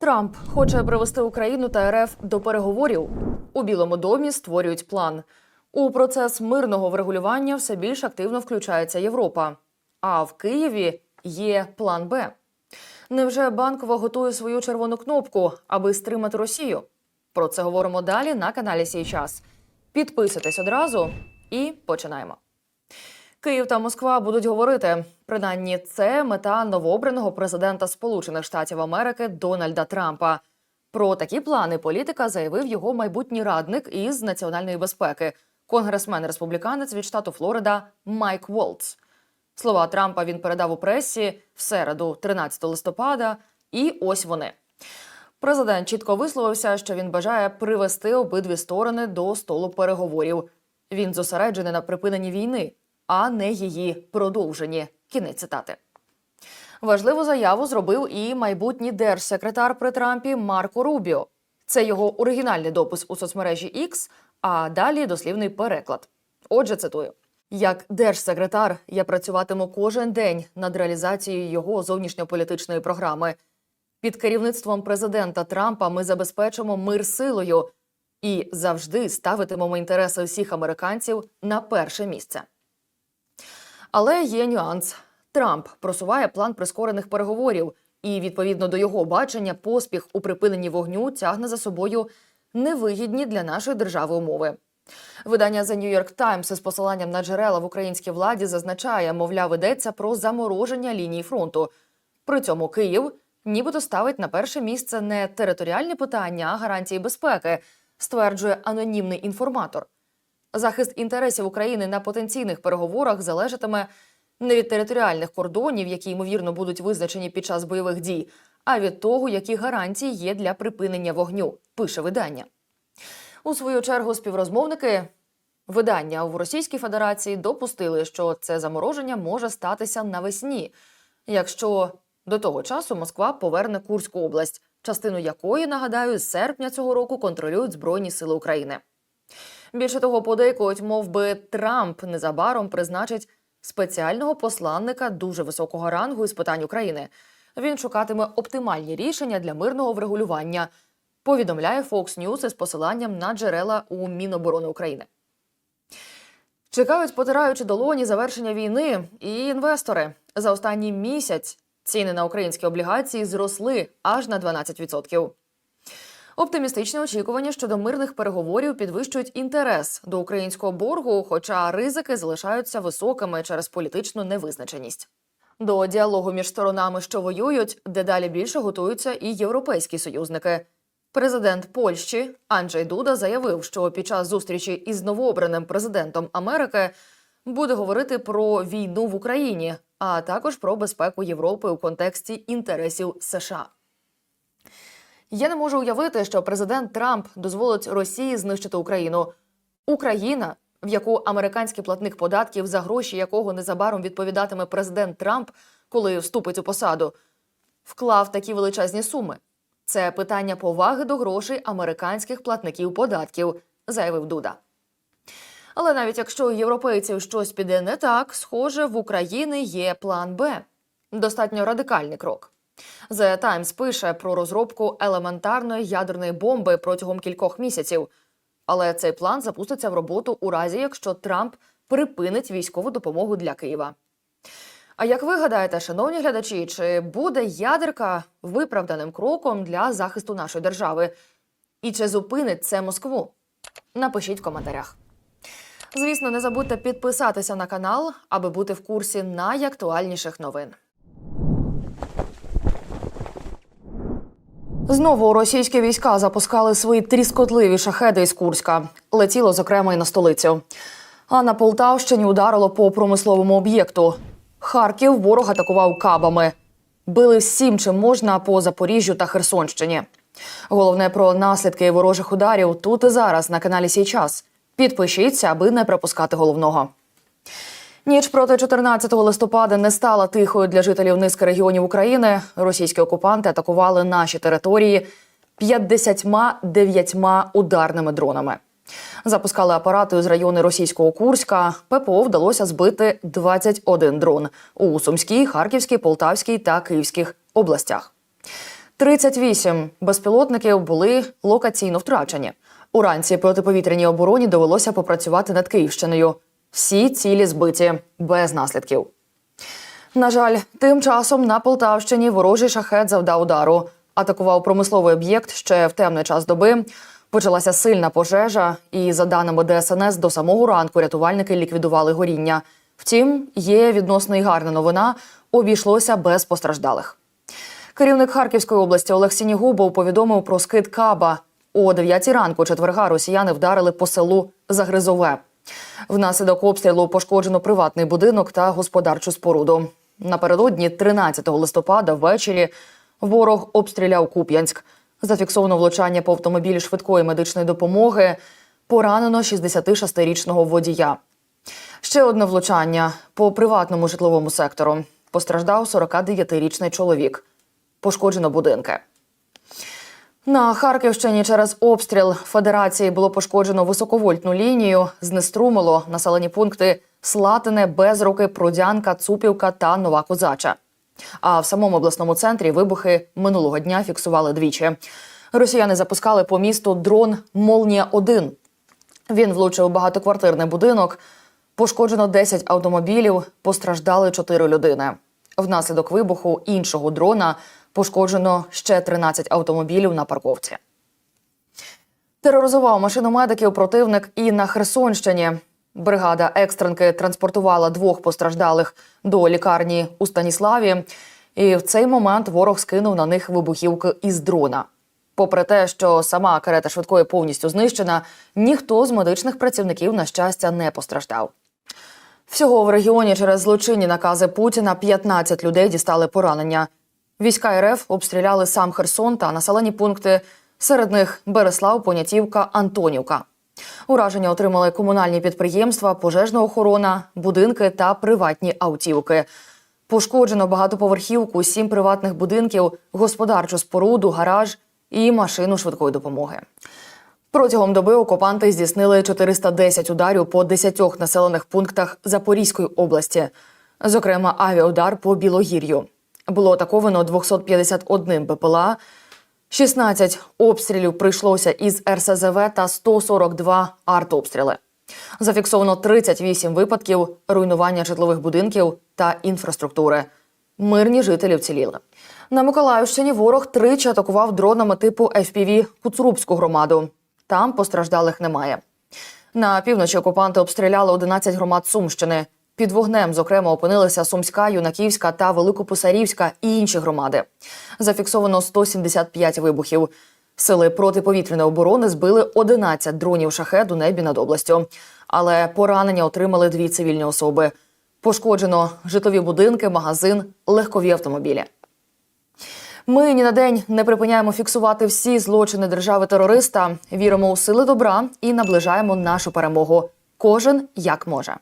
Трамп хоче привести Україну та РФ до переговорів. У Білому домі створюють план. У процес мирного врегулювання все більш активно включається Європа. А в Києві є план Б. Невже банкова готує свою червону кнопку, аби стримати Росію? Про це говоримо далі на каналі Сій час. Підписуйтесь одразу і починаємо. Київ та Москва будуть говорити. Принаймні, це мета новообраного президента Сполучених Штатів Америки Дональда Трампа. Про такі плани політика заявив його майбутній радник із національної безпеки, конгресмен республіканець від штату Флорида Майк Волтс. Слова Трампа він передав у пресі в середу, 13 листопада, і ось вони. Президент чітко висловився, що він бажає привести обидві сторони до столу переговорів. Він зосереджений на припиненні війни, а не її продовженні. Кінець цитати. Важливу заяву зробив і майбутній держсекретар при Трампі Марко Рубіо. Це його оригінальний допис у соцмережі X, а далі дослівний переклад. Отже, цитую: як держсекретар я працюватиму кожен день над реалізацією його зовнішньополітичної програми. Під керівництвом президента Трампа ми забезпечимо мир силою і завжди ставитимемо інтереси всіх американців на перше місце. Але є нюанс. Трамп просуває план прискорених переговорів, і відповідно до його бачення, поспіх у припиненні вогню тягне за собою невигідні для нашої держави умови. Видання The New York Times із посиланням на джерела в українській владі зазначає, мовляв, йдеться про замороження лінії фронту. При цьому Київ нібито ставить на перше місце не територіальні питання, а гарантії безпеки, стверджує анонімний інформатор. Захист інтересів України на потенційних переговорах залежатиме не від територіальних кордонів, які ймовірно будуть визначені під час бойових дій, а від того, які гарантії є для припинення вогню, пише видання. У свою чергу співрозмовники видання в Російській Федерації допустили, що це замороження може статися навесні, якщо до того часу Москва поверне Курську область, частину якої, нагадаю, з серпня цього року контролюють Збройні Сили України. Більше того, подейкують, мов би Трамп незабаром призначить спеціального посланника дуже високого рангу із питань України. Він шукатиме оптимальні рішення для мирного врегулювання. Повідомляє Fox News із посиланням на джерела у Міноборони України. Чекають, потираючи долоні завершення війни, і інвестори за останній місяць ціни на українські облігації зросли аж на 12%. Оптимістичні очікування щодо мирних переговорів підвищують інтерес до українського боргу, хоча ризики залишаються високими через політичну невизначеність. До діалогу між сторонами, що воюють, дедалі більше готуються і європейські союзники. Президент Польщі Анджей Дуда заявив, що під час зустрічі із новообраним президентом Америки буде говорити про війну в Україні, а також про безпеку Європи у контексті інтересів США. Я не можу уявити, що президент Трамп дозволить Росії знищити Україну. Україна, в яку американський платник податків, за гроші якого незабаром відповідатиме президент Трамп, коли вступить у посаду, вклав такі величезні суми. Це питання поваги до грошей американських платників податків, заявив Дуда. Але навіть якщо у європейців щось піде не так, схоже, в Україні є план Б. Достатньо радикальний крок. The Times пише про розробку елементарної ядерної бомби протягом кількох місяців. Але цей план запуститься в роботу у разі, якщо Трамп припинить військову допомогу для Києва. А як ви гадаєте, шановні глядачі, чи буде ядерка виправданим кроком для захисту нашої держави? І чи зупинить це Москву? Напишіть в коментарях. Звісно, не забудьте підписатися на канал, аби бути в курсі найактуальніших новин. Знову російські війська запускали свої тріскотливі шахеди із Курська. Летіло, зокрема, і на столицю. А на Полтавщині ударило по промисловому об'єкту. Харків ворог атакував кабами. Били всім, чим можна по Запоріжжю та Херсонщині. Головне про наслідки ворожих ударів тут і зараз на каналі Сій час. Підпишіться, аби не пропускати головного. Ніч проти 14 листопада не стала тихою для жителів низки регіонів України. Російські окупанти атакували наші території 59 ударними дронами. Запускали апарати з району російського Курська. ППО вдалося збити 21 дрон у Сумській, Харківській, Полтавській та Київських областях. 38 безпілотників були локаційно втрачені. Уранці протиповітряній обороні довелося попрацювати над Київщиною. Всі цілі збиті без наслідків. На жаль, тим часом на Полтавщині ворожий шахет завдав удару. Атакував промисловий об'єкт ще в темний час доби. Почалася сильна пожежа, і за даними ДСНС, до самого ранку рятувальники ліквідували горіння. Втім, є відносно й гарна новина. Обійшлося без постраждалих. Керівник Харківської області Олег Сінігубов повідомив про скид Каба. О 9 ранку четверга росіяни вдарили по селу Загризове. Внаслідок обстрілу пошкоджено приватний будинок та господарчу споруду. Напередодні, 13 листопада, ввечері ворог обстріляв Куп'янськ. Зафіксовано влучання по автомобілі швидкої медичної допомоги. Поранено 66-річного водія. Ще одне влучання по приватному житловому сектору. Постраждав 49-річний чоловік. Пошкоджено будинки. На Харківщині через обстріл Федерації було пошкоджено високовольтну лінію, знеструмило населені пункти Слатине, Безруки, Прудянка, Цупівка та Нова Козача. А в самому обласному центрі вибухи минулого дня фіксували двічі. Росіяни запускали по місту дрон Молнія 1 Він влучив багатоквартирний будинок. Пошкоджено 10 автомобілів, постраждали 4 людини. Внаслідок вибуху іншого дрона пошкоджено ще 13 автомобілів на парковці. Тероризував машину медиків противник і на Херсонщині. Бригада екстренки транспортувала двох постраждалих до лікарні у Станіславі. І в цей момент ворог скинув на них вибухівки із дрона. Попри те, що сама карета швидкої повністю знищена, ніхто з медичних працівників, на щастя, не постраждав. Всього в регіоні через злочинні накази Путіна 15 людей дістали поранення. Війська РФ обстріляли сам Херсон та населені пункти. Серед них Береслав, Понятівка, Антонівка. Ураження отримали комунальні підприємства, пожежна охорона, будинки та приватні автівки. Пошкоджено багатоповерхівку, сім приватних будинків, господарчу споруду, гараж і машину швидкої допомоги. Протягом доби окупанти здійснили 410 ударів по 10 населених пунктах Запорізької області, зокрема авіаудар по Білогір'ю. Було атаковано 251 БПЛА, 16 обстрілів прийшлося із РСЗВ та 142 артобстріли. Зафіксовано 38 випадків руйнування житлових будинків та інфраструктури. Мирні жителі вціліли. На Миколаївщині ворог тричі атакував дронами типу FPV Куцрубську громаду. Там постраждалих немає. На півночі окупанти обстріляли 11 громад Сумщини. Під вогнем, зокрема, опинилися Сумська, Юнаківська та Великописарівська і інші громади. Зафіксовано 175 вибухів. Сили протиповітряної оборони збили 11 дронів шахет у небі над областю. Але поранення отримали дві цивільні особи. Пошкоджено житлові будинки, магазин, легкові автомобілі. Ми ні на день не припиняємо фіксувати всі злочини держави терориста. Віримо у сили добра і наближаємо нашу перемогу. Кожен як може.